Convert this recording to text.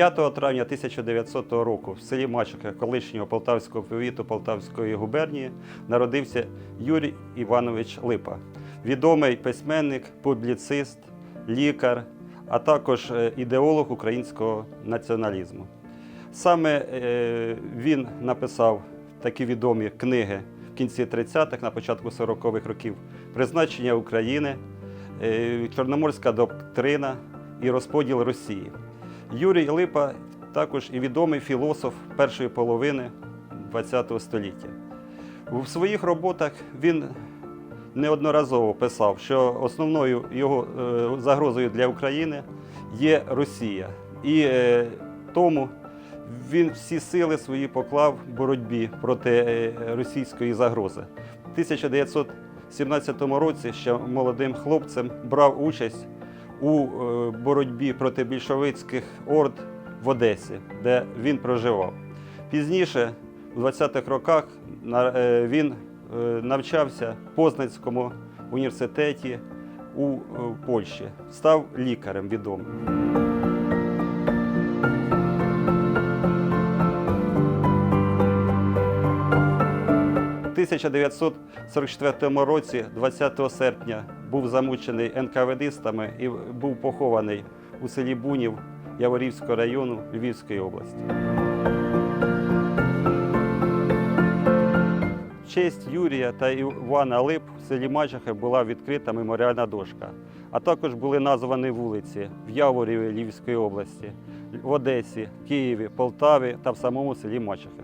5 травня 1900 року в селі Мачука колишнього Полтавського повіту Полтавської губернії народився Юрій Іванович Липа, відомий письменник, публіцист, лікар, а також е, ідеолог українського націоналізму. Саме е, він написав такі відомі книги в кінці 30-х, на початку 40-х років Призначення України, е, Чорноморська доктрина і розподіл Росії. Юрій Липа також і відомий філософ першої половини ХХ століття. У своїх роботах він неодноразово писав, що основною його е, загрозою для України є Росія. І е, тому він всі сили свої поклав в боротьбі проти е, російської загрози. У 1917 році ще молодим хлопцем брав участь у е, боротьбі проти більшовицьких орд в Одесі, де він проживав. Пізніше, у 20-х роках, е, він е, навчався в Познанському університеті у Польщі, став лікарем відомим. У 1944 році, 20 серпня, був замучений НКВДистами і був похований у селі Бунів Яворівського району Львівської області. В честь Юрія та Івана Лип в селі Мачахи була відкрита меморіальна дошка, а також були названі вулиці в Яворіві Львівської області, в Одесі, Києві, Полтаві та в самому селі Мачахи.